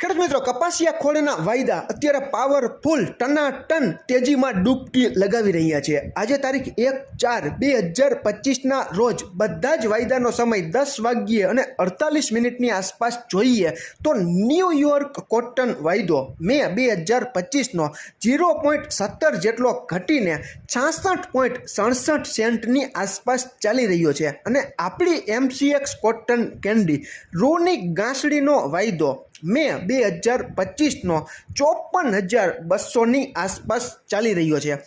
ખેડૂત મિત્રો, કપાસિયા ખોળના વાયદા અત્યારે પાવરફુલ ટનાટન તેજીમાં ડૂબકી લગાવી રહ્યા છે. આજે તારીખ એક ચાર બે હજાર પચીસના રોજ બધા જ વાયદાનો સમય દસ વાગ્યે અને અડતાલીસ મિનિટની આસપાસ જોઈએ તો ન્યૂયોર્ક કોટન વાયદો મે બે હજાર પચીસનો ઝીરો પોઈન્ટ સત્તર જેટલો ઘટીને છાસઠ પોઈન્ટ સડસઠ સેન્ટની આસપાસ ચાલી રહ્યો છે. અને આપણી એમસીએક્સ કોટન કેન્ડી રૂની ગાંસડીનો વાયદો મે બે હજાર પચીસનો ચોપન હજાર બસોની આસપાસ ચાલી રહ્યો છે.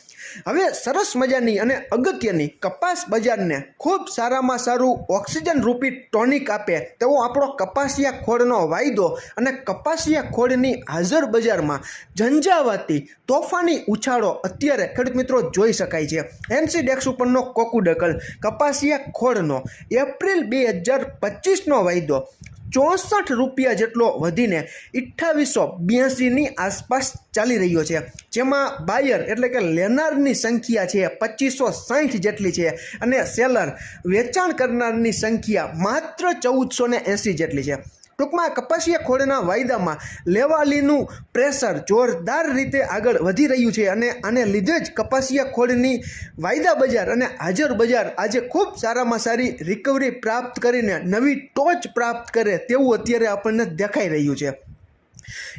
હવે સરસ મજાની અને અગત્યની કપાસ બજારને ખૂબ સારામાં સારું ઓક્સિજન રૂપી ટોનિક આપે તેવો આપણો કપાસિયા ખોળનો વાયદો અને કપાસિયા ખોળની હાજર બજારમાં ઝંઝાવાતી તોફાની ઉછાળો અત્યારે ખેડૂત મિત્રો જોઈ શકાય છે. એનસી ડેક્સ ઉપરનો કોકુડકલ કપાસિયા ખોળનો એપ્રિલ બે હજાર પચીસનો વાયદો ચોસઠ રૂપિયા જેટલો વધીને અઠ્ઠાવીસો બ્યાસીની આસપાસ ચાલી રહ્યો છે. જેમાં બાયર એટલે કે લેનારની સંખ્યા છે પચીસો સાહીઠ જેટલી છે અને સેલર વેચાણ કરનારની સંખ્યા માત્ર ચૌદસો ને એંસી જેટલી છે. ટૂંકમાં કપાસિયા ખોળના વાયદામાં લેવાલીનું પ્રેશર જોરદાર રીતે આગળ વધી રહ્યું છે અને આને લીધે જ કપાસિયા ખોળની વાયદા બજાર અને હાજર બજાર આજે ખૂબ સારામાં સારી રિકવરી પ્રાપ્ત કરીને નવી ટોચ પ્રાપ્ત કરે તેવું અત્યારે આપણને દેખાઈ રહ્યું છે.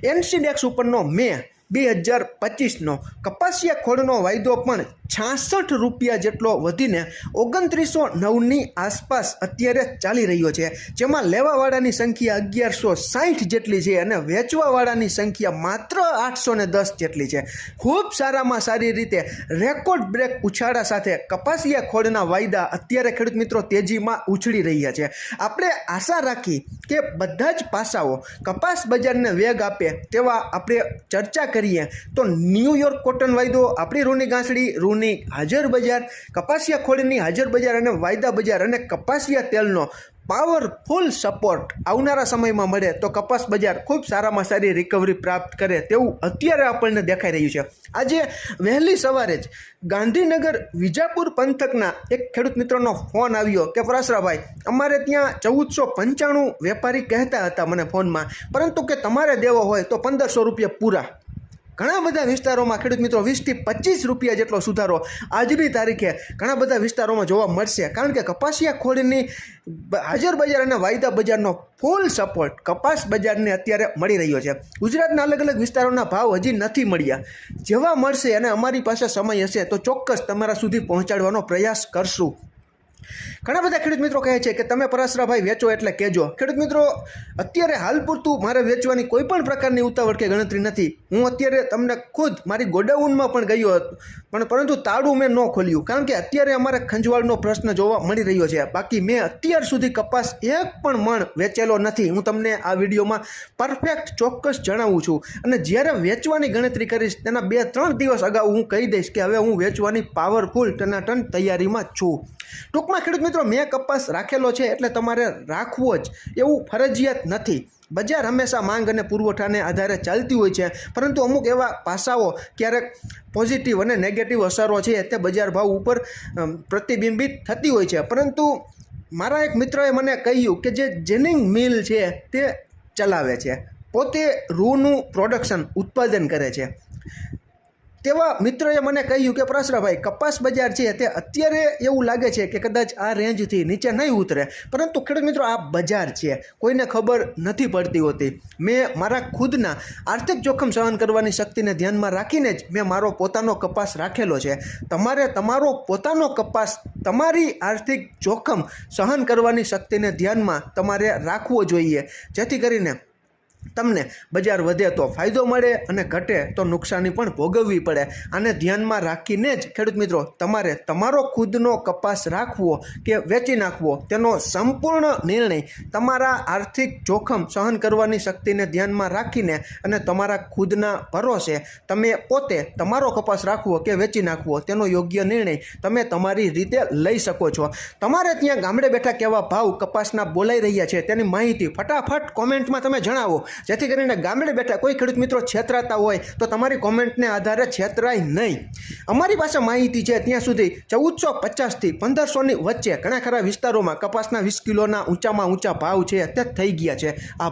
એનસીડેક્સ ઉપરનો મે બે હજાર પચીસનો કપાસિયા ખોળનો વાયદો પણ છાસઠ રૂપિયા જેટલો વધીને ઓગણત્રીસો નવની આસપાસ અત્યારે ચાલી રહ્યો છે. જેમાં લેવાવાળાની સંખ્યા અગિયારસો સાઠ જેટલી છે અને વેચવાવાળાની સંખ્યા માત્ર આઠસો ને દસ જેટલી છે. ખૂબ સારામાં સારી રીતે રેકોર્ડ બ્રેક ઉછાળા સાથે કપાસિયા ખોળના વાયદા અત્યારે ખેડૂત મિત્રો તેજીમાં ઉછળી રહ્યા છે. આપણે આશા રાખી કે બધા જ પાસાઓ કપાસ બજારને વેગ આપે તેવા આપણે ચર્ચા કરીએ. તો ન્યૂયોર્ક કોટન વાયદો, આપણી રૂની ગાંસડી, રૂની હાજર બજાર, કપાસિયા ખોળની હાજર બજાર અને વાયદા બજાર અને કપાસિયા તેલનો પાવરફુલ સપોર્ટ આવનારા સમયમાં મળે તો કપાસ બજાર ખૂબ સારામાં સારી રિકવરી પ્રાપ્ત કરે તેવું અત્યારે આપણને દેખાઈ રહ્યું છે. આજે વહેલી સવારે જ ગાંધીનગર વિજાપુર પંથકના એક ખેડૂત મિત્રનો ફોન આવ્યો કે પરાસરાભાઈ અમારે ત્યાં ચૌદસો પંચાણું વેપારી કહેતા હતા મને ફોનમાં, પરંતુ કે તમારે દેવો હોય તો પંદરસો રૂપિયા પૂરા. ઘણા બધા વિસ્તારોમાં ખેડૂત મિત્રો વીસથી પચીસ રૂપિયા જેટલો સુધારો આજની તારીખે ઘણા બધા વિસ્તારોમાં જોવા મળશે. કારણ કે કપાસિયા ખોળની હાજર બજાર અને વાયદા બજારનો ફૂલ સપોર્ટ કપાસ બજારને અત્યારે મળી રહ્યો છે. ગુજરાતના અલગ અલગ વિસ્તારોના ભાવ હજી નથી મળ્યા. જેવા મળશે અને અમારી પાસે સમય હશે તો ચોક્કસ તમારા સુધી પહોંચાડવાનો પ્રયાસ કરશું. ઘણા બધા ખેડૂત મિત્રો કહે છે કે તમે પરાસરાભાઈ વેચો એટલે કહેજો. ખેડૂત મિત્રો, અત્યારે હાલ પૂરતું મારે વેચવાની કોઈ પણ પ્રકારની ઉતાવળ કે ગણતરી નથી. હું અત્યારે તમને ખુદ મારી ગોડાઉનમાં પણ ગયો હતો, પણ પરંતુ તાળું મેં ન ખોલ્યું, કારણ કે અત્યારે અમારે ખંજવાળનો પ્રશ્ન જોવા મળી રહ્યો છે. બાકી મેં અત્યાર સુધી કપાસ એક પણ મણ વેચેલો નથી. હું તમને આ વિડીયોમાં પરફેક્ટ ચોક્કસ જણાવું છું. અને જ્યારે વેચવાની ગણતરી કરીશ, તેના બે ત્રણ દિવસ અગાઉ હું કહી દઈશ કે હવે હું વેચવાની પાવરફુલ ટનાટન તૈયારીમાં છું. ટૂંકમાં ખેડૂત મિત્રો મેં કપાસ રાખેલો છે એટલે તમારે રાખવો જ. એવું ફરજિયાત નથી. બજાર હંમેશા માંગ અને પુરવઠાને આધારે ચાલતી હોય છે. પરંતુ અમુક એવા પાસાઓ ક્યારેક પોઝિટિવ અને નેગેટિવ અસરો છે, તે બજાર ભાવ ઉપર પ્રતિબિંબિત થતી હોય છે. પરંતુ મારા એક મિત્રએ મને કહ્યું કે જે જેનિંગ મિલ છે, તે ચલાવે છે. પોતે રૂનું પ્રોડક્શન ઉત્પાદન કરે છે. તેવા મિત્રોએ મને કહ્યું કે પ્રસરાભાઈ કપાસ બજાર છે તે અત્યારે એવું લાગે છે કે કદાચ આ રેન્જથી નીચે નહીં ઉતરે. પરંતુ ખેડૂત મિત્રો, આ બજાર છે. કોઈને ખબર નથી પડતી હોતી. મેં મારા ખુદના આર્થિક જોખમ સહન કરવાની શક્તિને ધ્યાનમાં રાખીને જ મેં મારો પોતાનો કપાસ રાખેલો છે. તમારે તમારો પોતાનો કપાસ તમારી આર્થિક જોખમ સહન કરવાની શક્તિને ધ્યાનમાં તમારે રાખવો જોઈએ. જેથી કરીને તમને બજાર વધે તો ફાયદો મળે અને ઘટે તો નુકસાની પણ ભોગવવી પડે. આને ધ્યાનમાં રાખીને જ ખેડૂત મિત્રો, તમારે તમારો ખુદનો કપાસ રાખવો કે વેચી નાખવો, તેનો સંપૂર્ણ નિર્ણય તમારા આર્થિક જોખમ સહન કરવાની શક્તિને ધ્યાનમાં રાખીને અને તમારા ખુદના ભરોસે તમે પોતે તમારો કપાસ રાખવો કે વેચી નાખવો, તેનો યોગ્ય નિર્ણય તમે તમારી રીતે લઈ શકો છો. તમારે ત્યાં ગામડે બેઠા કેવા ભાવ કપાસના બોલાઈ રહ્યા છે તેની માહિતી ફટાફટ કોમેન્ટમાં તમે જણાવો. જેથી કરીને ગામડે બેઠા કોઈ ખેડૂત મિત્રો છેતરાતા હોય તો તમારી કોમેન્ટને આધારે છેતરાય નહીં. અમારી પાસે માહિતી છે, ત્યાં સુધી ચૌદસો પચાસથી પંદરસોની વચ્ચે ઘણા ખરા વિસ્તારોમાં કપાસના વીસ કિલોના ઊંચામાં ઊંચા ભાવ છે તે થઈ ગયા છે. આ